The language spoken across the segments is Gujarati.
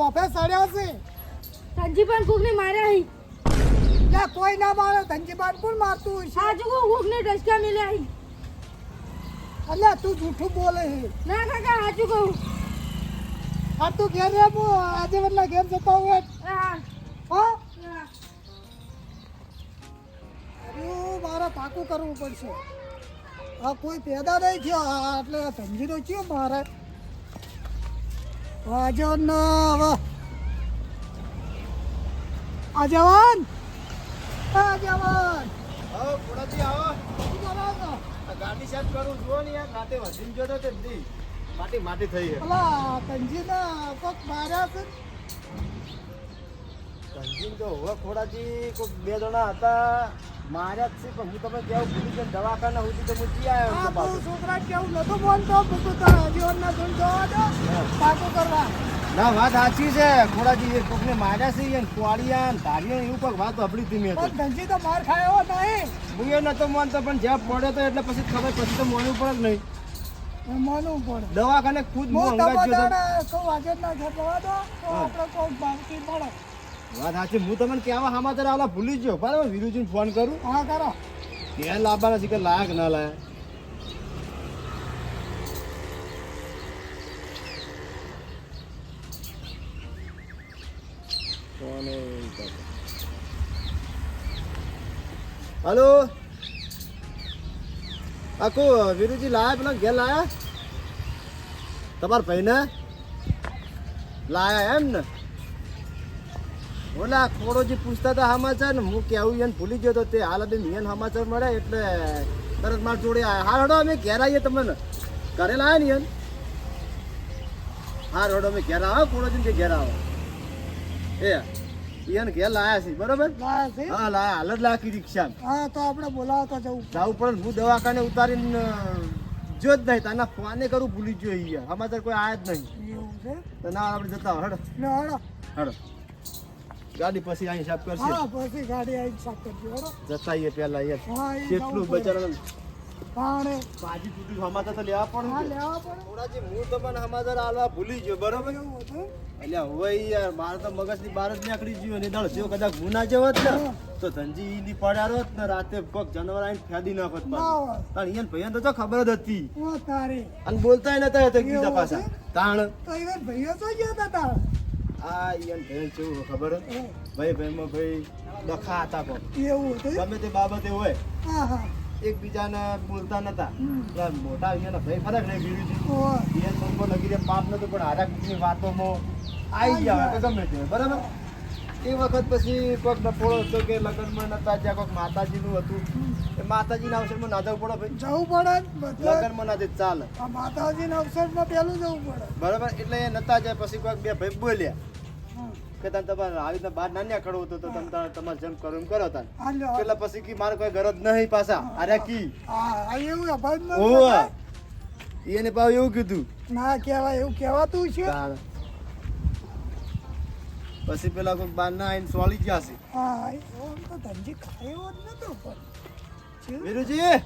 ઓફે સડ્યા છે. ધનજી પણ કોકને માર્યા હી. લે કોઈ ના મારે ધનજીબાન કોણ મારતું છે? આજુ કોકને ડસકા મિલ્યા હી. અલ્યા તું જૂઠું બોલે હે. ના કાકા આજુ કહું. આ તું ઘેર રે હું આજે વડલા ઘેર જતો હા. હા? હા. અરે મારે પાકું કરવું પડશે. આ કોઈ પેદા નહીં થયો. આટલે એટલે ધનજીનો ચિયો મારે. આજન હવે આ જવાન આવો ખોડાજી આવો. કરો છો? ગાડી સેટ કરું જુઓ ને યાર રાતે વધીને જોતો તે બધી માટી માટી થઈ ગઈ અલા ધનજીને કોક માર્યા છે. કંજીન તો હવે ખોડાજી કોક બે જણા હતા. માર્યા જ છે પણ હું તમે કેવું ભૂલી ગયો દવાખાના સુધી તો હું જી આવ્યો આ છું બહુ પાછો. છોકરા કેવું નતો બોલતો? મૂકું તારા જીવનના ધૂળ જોવા દો પાકું કરવા. ના વાત સાચી છે. ખોડાજી એ કોકને માર્યા છે કોળિયા ને એવું કોઈક વાત સાંભળી હતી મેં તો. પણ ધનજી તો માર ખાયો નહીં. હું એ નતો માનતો પણ જ્યાં પડ્યો તો એટલે પછી ખબર પછી તો માનવું પડે જ નહીં. એ પડે. દવાખાને ખુદ હું હું અંગાત ગયો તો. તમારે કહું આજે ના જવા દો તો આપણે કોઈ બાકી મળે. વાત સાચી હું તમને કહેવા સમાચાર આલા ભૂલી ગયો. બરાબર વિરુજીને ફોન કરું. હા કરો. ત્યાં લાવવાના છે કે લાયક ના લાયક? હલો? આખું વિરુજી લાયા પેલા ઘેર લાયા? તમારા ભાઈને? લાયા એમ ને ઓલા ખોડોજી પૂછતા હતા સમાચાર ને હું કેવું એને ભૂલી ગયો તો તે હાલ બે એને સમાચાર મળે એટલે તરત માર જોડે આયા. હા હડો અમે ઘેર આવીએ તમને. ઘરે લાવ્યા ને એમ હા રોડો અમે ઘેર આવો ખોડોજી કે ઘેર આવો? એ એને ઘેર લાયા છે બરોબર? હા લાયા હાલ જ લાખી રિક્ષા હા તો આપણે બોલાવતા જવું જવું પણ હું દવાખાને ઉતારીને જો જ નહીં તાના ફોને કરું ભૂલી ગયો અહીંયા સમાચાર કોઈ આયા જ નહીં. એવું છે? તો ના આપણે જતા હડો. લે હડો. ગાડી પછી અહીં સાફ કરશે. હા પછી ગાડી અહીં સાફ કરજો હળો જતાઈએ પહેલા યાર. એ કેટલું બચારા પાણે. ભાજી તૂટી સમાચાર તો લેવા હા લેવા પણ થોડાજી હું તો પણ સમાચાર આલવા ભૂલી ગયો બરોબર? એટલે હવે યાર મારે તો મગજની બહાર જ નીકળી ગયું ને દળ જો કદાચ ગુના જેવો જ ને તો ધનજી ઈલી પડ્યા રોત ને રાતે કોક જનવર આઈને ફેદી નાખત. હોય તાણ ભૈયાને તો ખબર જ હતી. ઓ તારી. અને બોલતાય નતા હતા કીધા પાછા. તાણ. તો even ભૈયા તો ગયા હતા. તાર આ ઈયન ભૈયાને કેવું ખબર? ભાઈ ભાઈમાં ભાઈ ડખા હતા કોક. એવું હતું ગમે તે બાબતે હોય. હા હા. એકબીજાને બોલતા નતા. મોટા અહીંયા ભાઈ ફરક નહીં બીજું ઓ ઈયન પંપો લગી દે પાપ નતો પણ વાતોમાં આવી ગયા ગમે તે બરાબર? એ વખત પછી કોઈક ડફોળો હતો કે લગ્નમાં નતા જ્યાં કોઈક માતાજીનું હતું. એ માતાજીના અવસરમાં ના જવું પડે ભાઈ. જવું પડે લગ્નમાં ના ચાલે. માતાજીના અવસરમાં પહેલું જવું પડે. બરાબર? એટલે એ નતા જાય પછી કોઈક બે ભાઈ બોલ્યા. કે તમે તમારે આવી રીતે બહાર ના નીકળવું હતું તો તમે તમારે જેમ કરો એમ કરો તાર એટલે પછી કી મારે કોઈ ગરજ નહીં પાછા. અરે કી. એવું એને પાવ એવું કીધું. ના કહેવાય એવું કહેવાતું છે. પછી પેલા કોઈ બાર ના આવીને સોળી ગયા છે. હા એવો તો ધનજી ખાયો જ નતો પણ. છે? વીરુજી.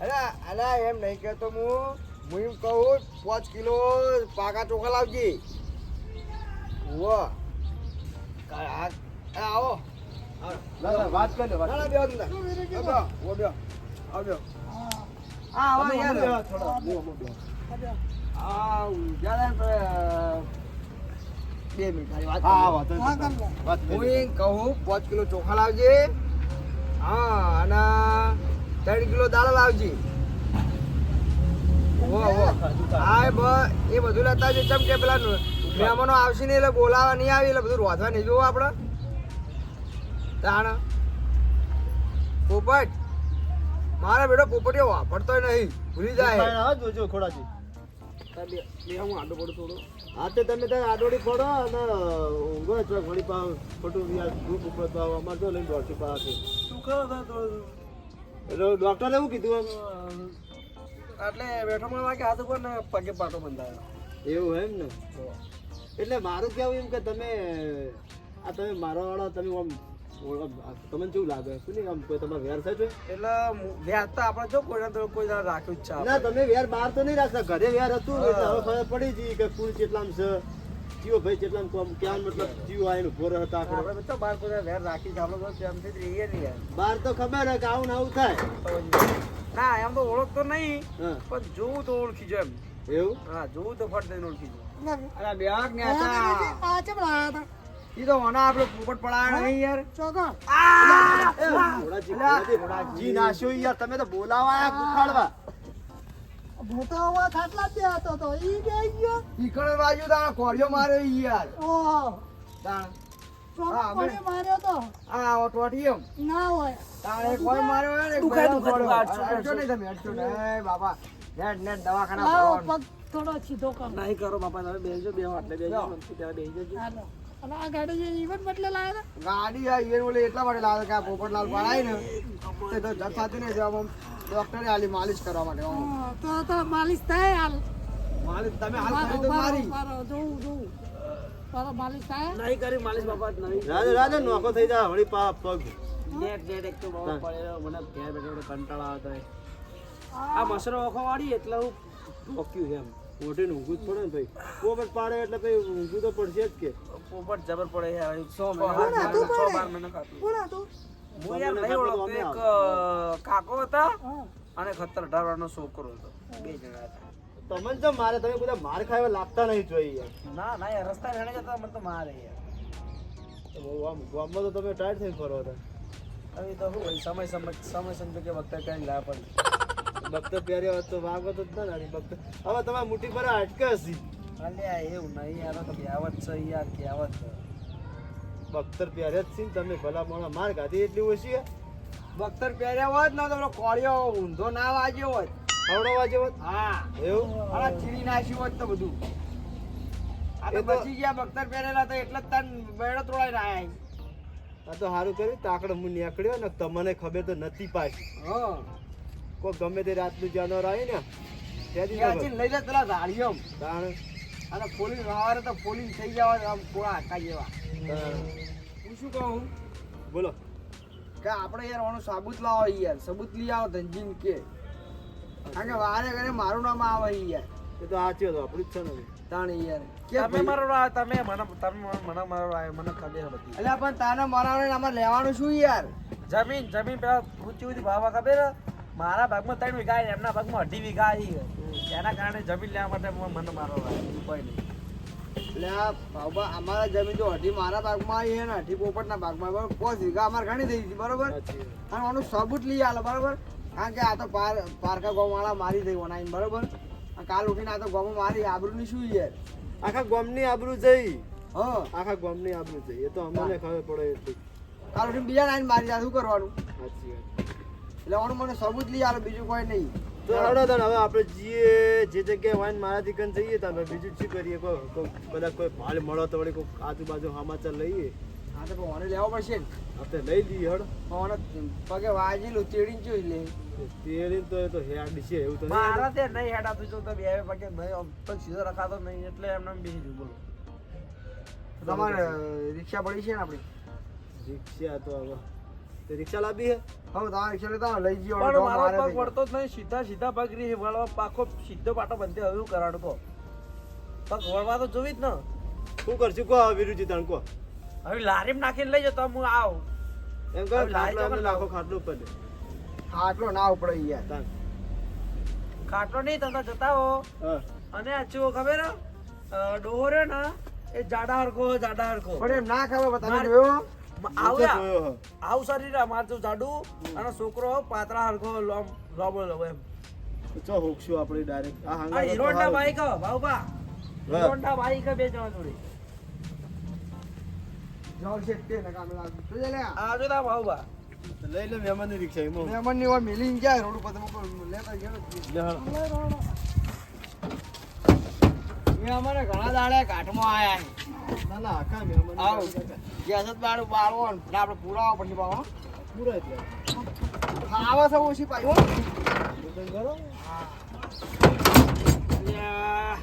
અરે અલા એમ નહીં કહેતો હું. હું એમ કહું પાંચ કિલો પાકા ચોખા લાવજે. વો આ આવો. વાત કરી લે, ના ના. હા આ આવો. યાર. થોડા, બે મિનિટ વાત હા, વાત. વાત કહું પાંચ કિલો ચોખા લાવજે. હા અને ત્રણ કિલો દાળ લાવજે. વો વો હા એ બ- એ બધું લેતા જ ચમ કે પેલા મહેમાનો આવશે નહીં એટલે બોલાવા નહીં આવી એટલે બધું રોધવા નહીં જોવું આપણે. તાણ. પોપટ. મારા બેટો પોપટીઓ વાપરતો નહીં. ભૂલી જાય. હા, જોજો ખોડાજી. બે હું આડો પડું થોડું. હા તે તમે ત્યાં આડોડી પડો અને ઊંઘો છો ઘડી પાવ ખોટું ગ્રુપ ઉપર તો અમારે તો લઈને દોડતી પાસે એટલે ડોક્ટરે એવું કીધું એટલે બેઠો મને વાગે હાથ ઉપર ને પગે પાટો બંધાયો. એવું એમ ને? એટલે મારું કેવું એમ કે તમે આ તમે મારો વાળો તમે આમ ઓળખ તમને કેવું લાગે? શું નહીં આમ કોઈ તમારે વેર છે? એટલે વેર તો આપણે જો કોઈને તો કોઈ રાખ્યું જ છે ના તમે વેર બહાર તો નહીં રાખતા. ઘરે વેર હતું એટલે હવે ખબર પડી હતી કે કુલ કેટલામ છે. જીવો ભાઈ કેટલામ કોમ ક્યાં મતલબ જીઓ આઈને ઊભો રહે હતા આપણે તો બાર કોઈ વેર રાખી છે આપણે તો પ્રેમથી જ રહીએ નહીં યાર બહાર તો ખબર હે કે આવું આવું થાય. ના એમ તો ઓળખતો નહીં હા. પણ જોવું તો ઓળખી જાય એમ. એવું? હા જોવું તો ફટ દઈને ઓળખી જાય અરે બેક ને હતા આ ચમ લાયા હતા. ઈ તો મને આપણે પોપટ પડાયા નહીં યાર. ચોકણ એ, ઘોડાજી, ઘોડાજી, જી નાશ્યો યાર તમે તો બોલાવા આયા ગુખાડવા ખાટલા જ હતો તો ઈ બે ગયો. ઈકણ બાજુ તારા કોળિયો માર્યો ઈ યાર. ઓહો. તાણ. કોણે માર્યો તો. આ ના હોય. કોઈ માર્યો હોય ને દુખાય, દુખાય, ફોડ્યો. નહીં તમે અડશો નહીં. બાબા નેટ નેટ દવાખાના પગ થોડો સીધો કરો નહીં કરો બાપા તમે બેસજો બે એટલે બેસજો. મનથી ત્યારે બેસી જજો. હાલો. અને આ ગાડી જે ઈવન બદલે લાયા ગાડી આ ઈયર ઓલે એટલા માટે લાવે કે આ પોપટલાલ પડાય ને તે તો જત થતી નહીં ડોક્ટરે આલી માલિશ કરવા માટે તો તો માલિશ થાય હાલ. માલિશ તમે હાલ કરી તો મારી જોવું જોવું માલિશ થાય. નહીં કરી માલિશ બાપા નહીં. રાજા રાજા નોખો થઈ જાય વળી પા પગ. નેટ નેટ એક તો બહુ. પડેલો મને ઘેર બેઠો કંટાળો આવતો આ મસરો ઓખો વાળી એટલે હું ઢોક્યું છે એમ. મોઢે ઊંઘું જ પડે ને ભાઈ. પોપટ પાડે એટલે ભાઈ ઊંઘું તો પડશે જ કે. પોપટ જબર પડે છે સો મહિના છ બાર મહિના ખાતું હું યાર નહીં ઓળખતો એક કાકો હતા અને ખતર અઢાર વર્ષનો છોકરો હતો. બે જણા હતા. તમને તો મારે તમે બધા માર ખાવા લાગતા નહીં જોઈએ ના ના યાર રસ્તા હેણે જતા મને તો મારે યાર. તો ગામમાં તો તમે ટાયર થઈ ફરો હતા. હવે તો સમય સમય સમય સંજોગે વખતે કઈ લા પડી બખ્તર પહેર્યા હોત તો વાગો તો જ ના નાની બખ્તર હવે તમારે મુઠ્ઠી પર અટકે હસી અલ્યા એવું નહીં યાર તો કહેવત છે યાર કહેવત છે. બખ્તર પહેર્યા જ છે તમે ભલા મોણા માર ખાધી એટલી ઓછી બખ્તર પહેર્યા હોત ને તો કોળિયો ઊંધો ના વાગ્યો હોત. આવડવા જેવો? હા. એવું? અલા ચીરી નાખ્યું હોત તો બધું. આ તો બચી ગયા બખ્તર પહેરેલા તો એટલે જ તન બેડો તોડાઈને આયા આ તો સારું કર્યું તાકડ હું નીકળ્યો ને તમને ખબર તો નથી પાછી. હા. કોઈ ગમે તે રાતનું જાનવર આવી ને ત્યાંથી ત્યાંથી લઈ લે પેલા ધાડીઓ તાણ. અને પોલીસ સવારે તો પોલીસ થઈ જવા આમ કોળા આખા જેવા. હું શું કહું? બોલો. કે આપણે યાર ઓનો સાબુત લાવો યાર સબૂત લઈ આવો ધનજીન કે. કારણ કે વારે ઘરે મારું નામ આવે યાર. એ તો સાચું હતું આપણું જ છે ને તાણી યાર. કે તમે મારો તમે મને તમે મને મારો મને ખબર છે બધી પણ તાને મારા લેવાનું શું યાર? જમીન જમીન પેલા ઊંચી ઊંચી ભાવ ખબર? મારા ભાગમાં ત્રણ વીઘા એમના ભાગમાં અઢી વીઘા આવી એના કારણે જમીન લેવા માટે મને મારો કોઈ નહીં. એટલે આ બાબા અમારા જમીન જો અઢી મારા ભાગમાં આવી છે ને અઢી પોપટના ભાગમાં બરોબર પાંચ વીઘા અમારે ઘણી થઈ ગઈ બરોબર. અને આનું સબૂત લઈ આલો બરોબર. કારણ કે આ તો પાર પારકા ગોમવાળા મારી દઈ ઓનાઈને બરોબર. કાલ ઉઠીને આ તો ગોમ મારી આબરૂની શું યાર આખા ગામની આબરૂ જઈ. હા. આખા ગોમની આબરૂ જઈ. એ તો અમને ખબર પડે એટલી. કાલ ઉઠીને બીજા નાઈને મારી જાય શું કરવાનું? સાચી વાત. એટલે હું મને સબૂત લઈ આવે બીજું કોઈ નહીં. તો હડો તને હવે આપણે જઈએ જે જગ્યાએ વાઈન મારાથી કન જઈએ તો આપણે બીજું શું કરીએ? કોઈ કોઈ કદાચ કોઈ માલ મળો તો વળી કોઈ આજુબાજુ સમાચાર લઈએ. હા તો પણ મને લેવો પડશે ને. આપણે લઈ લઈએ હડ. મને પગે વાજેલું તેડીને જોઈ લે. તેડીને તો એ તો હેડ છે એવું તો મારા તે નહીં હેડાતું જો તો બે પગે નહીં પણ સીધો રખાતો નહીં એટલે એમને એમ બેસી જવું બોલો તમારે રિક્ષા પડી છે ને આપણી? રિક્ષા તો હવે તે રિક્ષા લાવી હે? હવે તમારે રિક્ષા લેતા લઈ જઈએ પણ મારો પગ વળતો જ નહીં સીધા સીધા પગ રી વળવા પાકો સીધો પાટો બંધે હવે હું કરાડું કહો? પગ વળવા તો જોવી જ ને. શું કરશું? કહો વિરુજી તણ કહો. હવે લારીમ નાખીને લઈ જતો હું આવ. એમ કહો લારી લાખો ખાટલો ખાટલું ઉપર દે. આટલો ના ઉપડે યાર. તાન. ખાટલો નહીં તમે જતા હો. અને આછું ખબર? અ, ને એ જાડા હરખો જાડા હરખો. પણ એમ ના ખબર જોયો? આવ્યા. આવું શરીર અમારે તો જાડું. અને છોકરો પાતળા હરખો લોમ લોબો લોબો એમ. ચો હોકશું આપણે ડાયરેક્ટ આ આ હાંગા હીરોન્ડા બાઈક હે, હીરોન્ડા બાઈક બે જણા જોડે. છે તે ને કામે તો લે આ. જો તા ભાઉભા તો લઈ લે મહેમાનની રિક્ષા એમાં મહેમાનની વાર મિલીને જાય રોડ ઉપર તમે લેતા ગયો. લે અમારે ઘણા દાડે કાઠમાં આયા ના ના આખા મહેમાન આવો. ગેસ બાળું બાળવો ને આપણે પૂરાવો પછી બાળો પૂરા એટલે ખાવા સૌ ઓછી પાઈ હો તો કરો યા.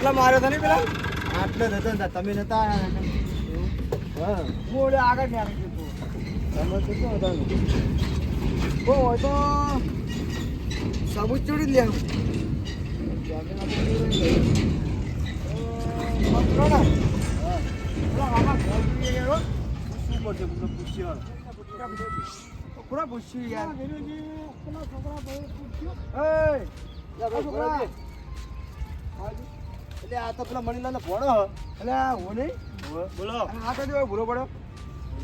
પેલા માર્યો હતો ને પેલા? આટલો જ હતા તમે નતા આગળ આગળ. તમે શું હતા? હોય તો સબૂત ચોરી જ લેવું. શું કરશે પૂછ્યું યાર છોકરા છોકરા. એટલે આ તો પેલા મણીલાલ ભણો એટલે હું નહીં બોલો. આ તો જો ભૂરો પડ્યો.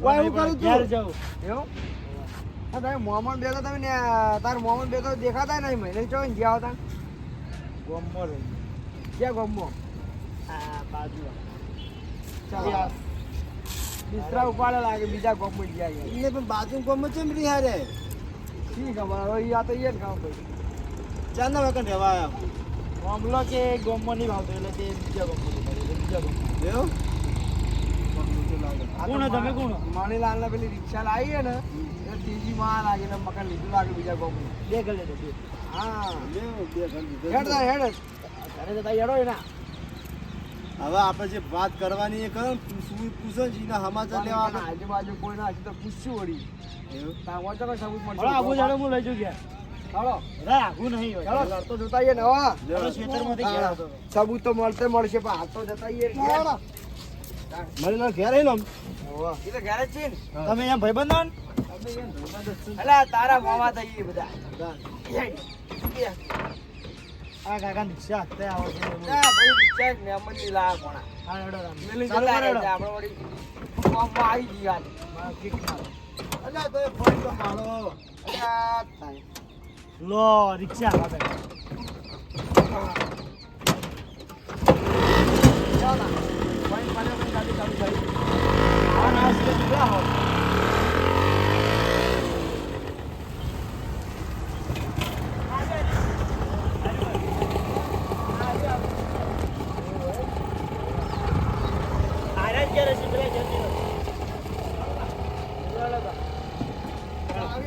ઓય હું કરું છું. જાવ એવું? તમે મોહમ્મદ બેગો તમે ને તાર મોહમ્મદ બેગો દેખાતા નહીં મહિને ચો ગયા હતા ગોમમાં રહી. ક્યાં ગમો આ બાજુ ચાલો. બિસ્તરા ઉપાડે લાગે બીજા ગમો ગયા એટલે પણ બાજુ ગોમમાં ચેમ રહી હારે શી ખબર? હવે આ તો એ જ કામ ભાઈ ચાર વખત રહેવા આયા મામલો કે ગોમમાં નહીં ભાવતો એટલે તે બીજા ગોમમાં બીજા ગોમમાં એવું? કોણ તમે, કોણ હો? માણીલાલ ને પેલી રિક્ષા લાવી છે ને એ ત્રીજી માં લાગે ને મકાન લીધું લાગે બીજા ગમો બે ઘર લેતો બે. હા બે ઘર હેડ તાર હેડ. ઘરે જતા હેડો એના હવે આપણે જે વાત કરવાની એ કરો પૂછવું પૂછો ને એના સમાચાર લેવા આજુબાજુ કોઈ ના હશે તો પૂછશું વળી. એવું? તાર વાંચો ને સબૂત મળશે? આબુ જાડે હું લઈ જઉં ઘેર. સબૂત તો મળતે મળશે પણ હાથ તો જતા ને. મણીલાલ ઘેર જ છે ને. તમે અહીંયા ભાઈબંધ ને? અલા તારા મામા તો બધા. આ કાકાને રિક્ષા હાથે આવે છે. ના ભાઈ રિક્ષા જ મહેમાનની લાયા કોણા. હા, હેડો રામ. મેલી જતા આપણે વળી આવી કિક મારો. અલ્યા, તો ફોન તો મારો. અલા, થાય. લો રિક્ષા આવે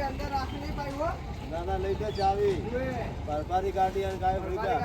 અંદર રાખી નહીં હો. ના લઈ જા ચાવી. બરબારી ગાડી અને ગાયો લીધા